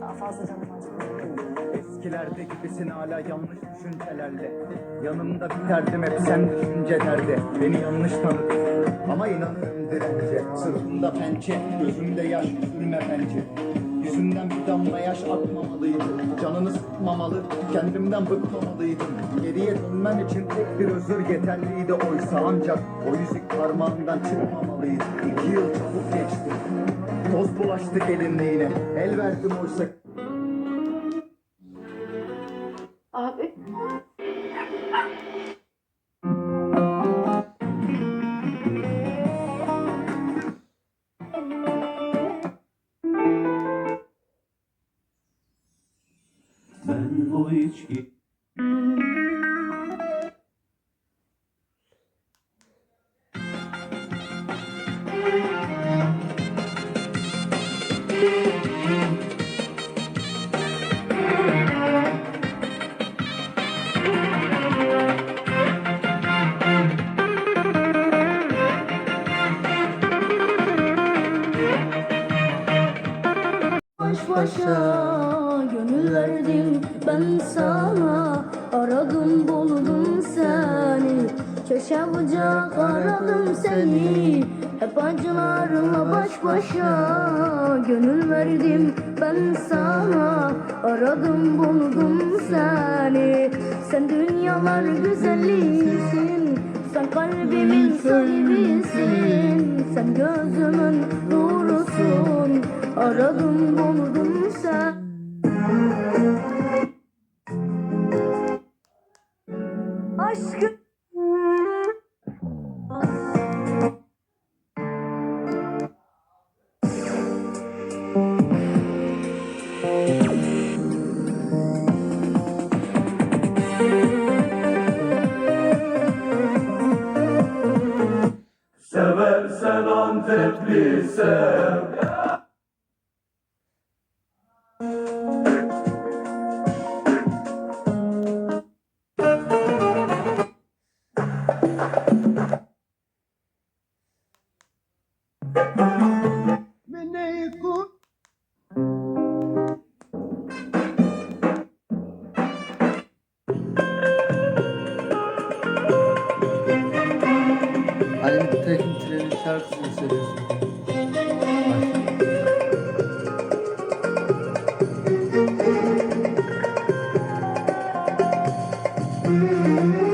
Daha fazla. Eskilerde gibisin hala yanlış düşüncelerle. Yanımda biterdim hep sen düşüncelerde. Beni yanlış tanıdın. Ama inanırım dirence Sırtımda pençe, gözümde yaş, üzülme bence Yüzünden bir damla yaş akmamalıydı Canını sıkmamalı, kendimden bıkmamalıydım. Geriye dönmen için tek bir özür yeterliydi oysa. Ancak o yüzük parmağından çıkmamalıydı. İki yıl çabuk geçti. Toz bulaştık elinliğine El verdim oysa Ben o içki gönül verdim ben sana Aradım buldum seni. Köşe bucak aradım seni. Hep acılarla baş başa Gönül verdim ben sana. Aradım buldum seni. Sen dünyalar güzellisin Sen kalbimin sahibisin. Sen gözümün nurusun. Aradım buldum sen deserve. Música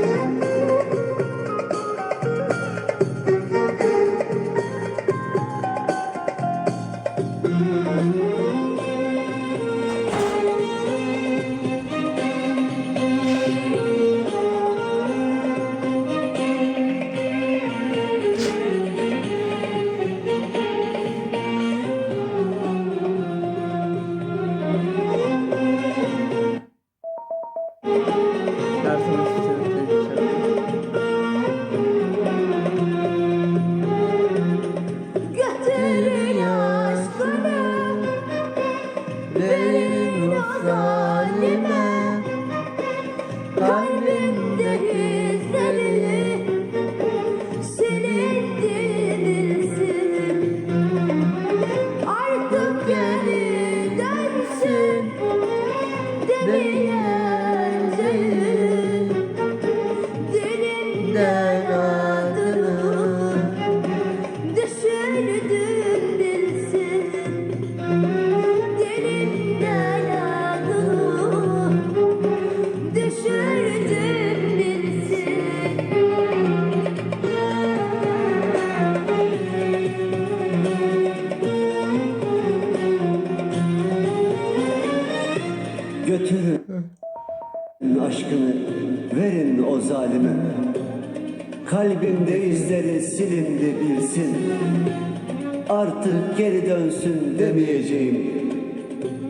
Artık geri dönsün demeyeceğim.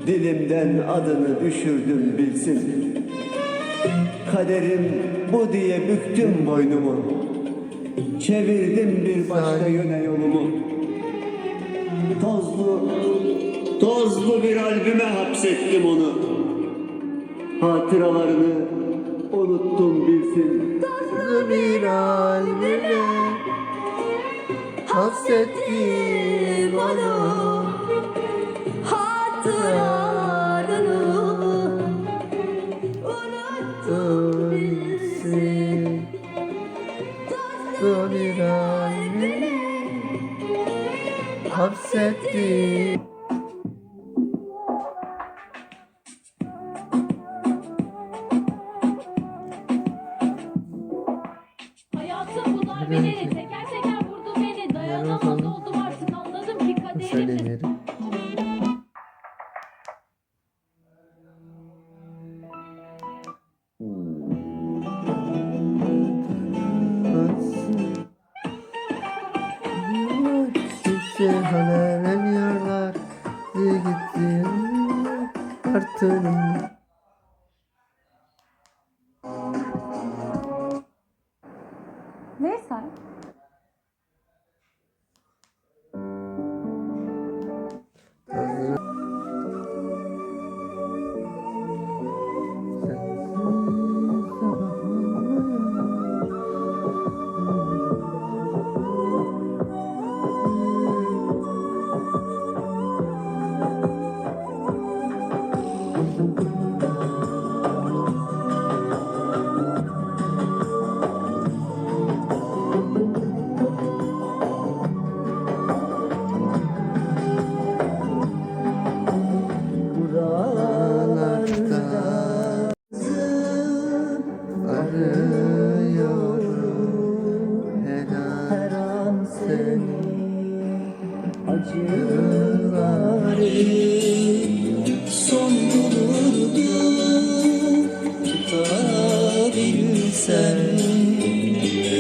Dilimden adını düşürdüm bilsin. Kaderim bu diye büktüm boynumu. Çevirdim bir başka yöne yolumu. Tozlu, tozlu bir albüme hapsettim onu. Hatıralarını unuttum bilsin. Tozlu bir albüme Hapsettim onu hatıralarını Unuttum bilsin Tozlu bir albüme hapsetti. Hayatım bu darbeleri Kimse haber vermiyorlar. Diye gitti. Artırım.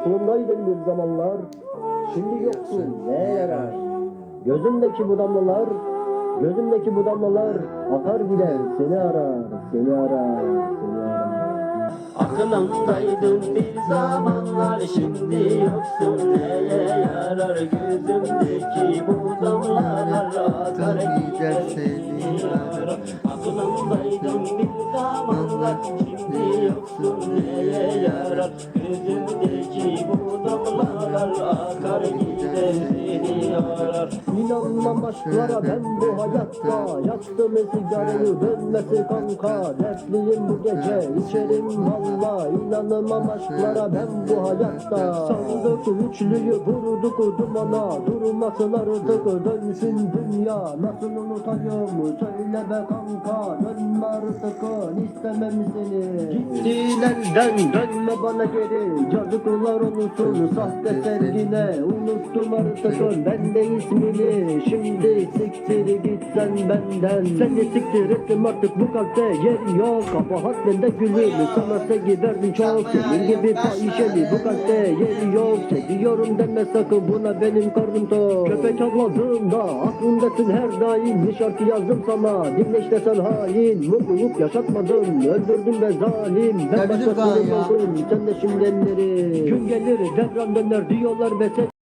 Aklımdaydın bir zamanlar, şimdi yoksun neye yarar? Gözümdeki bu damlalar, gözümdeki bu damlalar akar gider seni arar, seni arar, seni arar. Aklımdaydın bir zamanlar şimdi yoksun neye yarar? Gözümdeki bu damlalar akar gider seni arar. Aklımdaydın bir zamanlar şimdi yoksun neye yarar? Gözümdeki bu damlalar akar gider seni arar İnanmam aşklara ben bu hayatta Yaktım sigarayı dönmesi kanka. Dertliyim bu gece içerim valla. İnanmam aşklara ben bu hayatta. Sandık üçlüyü vurduk dumana. Durmasın artık dönsün dünya. Nasıl unutayım söyle be kanka. Dönme artık istemem seni. Gittiğin elden dönme bana geri. Yazıklar olsun sahte sevgine. Unuttum artık ben de ismini. Şimdi siktir git sen benden. Seni siktir ettim artık bu kalpte yer yok. Kabahat bende gülüm sana sevgi verdim çok. Senin gibi fahişeli bu kalpte yer yok. Seviyorum deme sakın buna benim karnım tok. Köpek avladığında aklımdasın her daim. Bir şarkı yazdım sana. Dinle işte sen hain. Mutluluk yaşatmadın. Öldürdün be zalim. Ben başkasının oldum sen de şimdi elleri. Gün gelir devran döner diyorlar be sen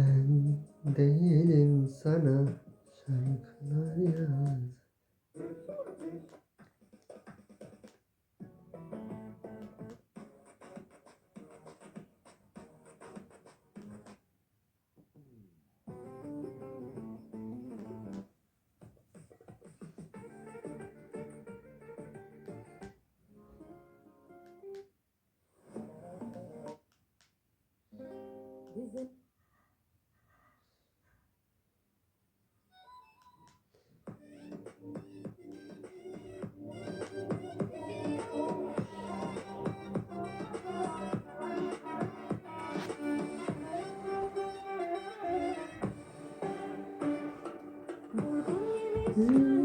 Ben değilim sana şarkılar yaz. Mm.